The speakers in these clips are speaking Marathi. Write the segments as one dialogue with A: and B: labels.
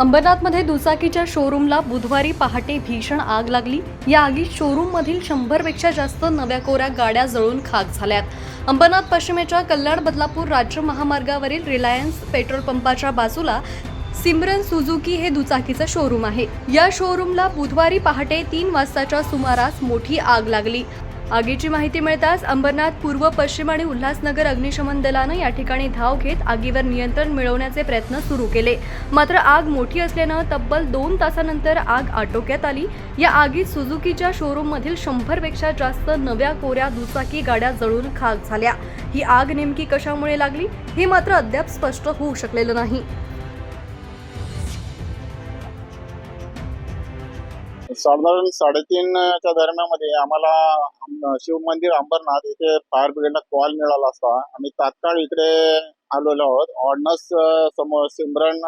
A: अंबरनाथमध्ये दुचाकीच्या शोरूमला बुधवारी पहाटे भीषण आग लागली. या आगीत शोरूममधील शंभरपेक्षा जास्त नव्या कोऱ्या गाड्या जळून खाक झाल्यात. अंबरनाथ पश्चिमेच्या कल्याण बदलापूर राज्य महामार्गावरील रिलायन्स पेट्रोल पंपाच्या बाजूला सिमरन सुझुकी हे दुचाकीचं शोरूम आहे. या शोरूमला बुधवारी पहाटे तीन वाजताच्या सुमारास मोठी आग लागली. आगीची माहिती मिळताच अंबरनाथ पूर्व पश्चिम आणि उल्हासनगर अग्निशमन दलानं या ठिकाणी धाव घेत आगीवर नियंत्रण मिळवण्याचे प्रयत्न सुरू केले. मात्र आग मोठी असल्यानं तब्बल दोन तासानंतर आग आटोक्यात आली. या आगीत सुझुकीच्या शोरूममधील शंभरपेक्षा जास्त नव्या कोऱ्या दुचाकी गाड्या जळून खाक झाल्या. ही आग नेमकी कशामुळे लागली हे मात्र अद्याप स्पष्ट होऊ शकलेलं नाही.
B: साधारण साडेतीनच्या दरम्यानमध्ये आम्हाला शिव मंदिर अंबरनाथ इथे फायर ब्रिगेडला कॉल मिळाला असता. आम्ही तात्काळ इकडे आलेलो आहोत. ऑर्डनस समोर सिमरन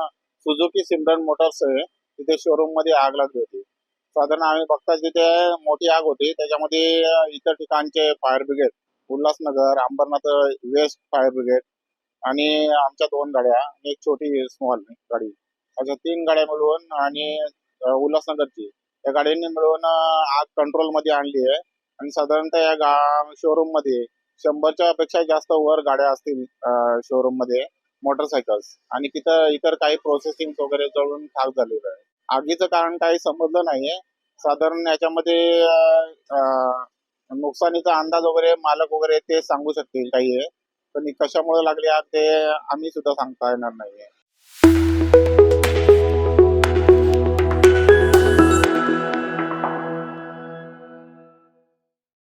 B: सुझुकी सिमरन मोटर्स आहे तिथे शोरूममध्ये आग लागली होती. साधारण आम्ही बघता तिथे मोठी आग होती त्याच्यामध्ये इतर ठिकाणचे fire brigade Ulhasnagar Ambernath west fire brigade आणि आमच्या दोन गाड्या एक छोटी स्मॉल गाडी. अशा तीन गाड्या मिळून आणि उल्हासनगरची या गाड्यांनी मिळून आग कंट्रोलमध्ये आणली आहे. आणि साधारणतः या गा शोरूममध्ये शंभरच्या पेक्षा जास्त वर गाड्या असतील शोरूममध्ये मोटरसायकल्स आणि तिथं इतर काही प्रोसेसिंग वगैरे जळून खाक झालेलं आहे. आगीचं कारण काही समजलं नाहीये. साधारण याच्यामध्ये नुकसानीचा अंदाज वगैरे मालक वगैरे ते सांगू शकतील काही पण कशामुळे लागली आग ते आम्ही सुद्धा सांगता येणार नाहीये.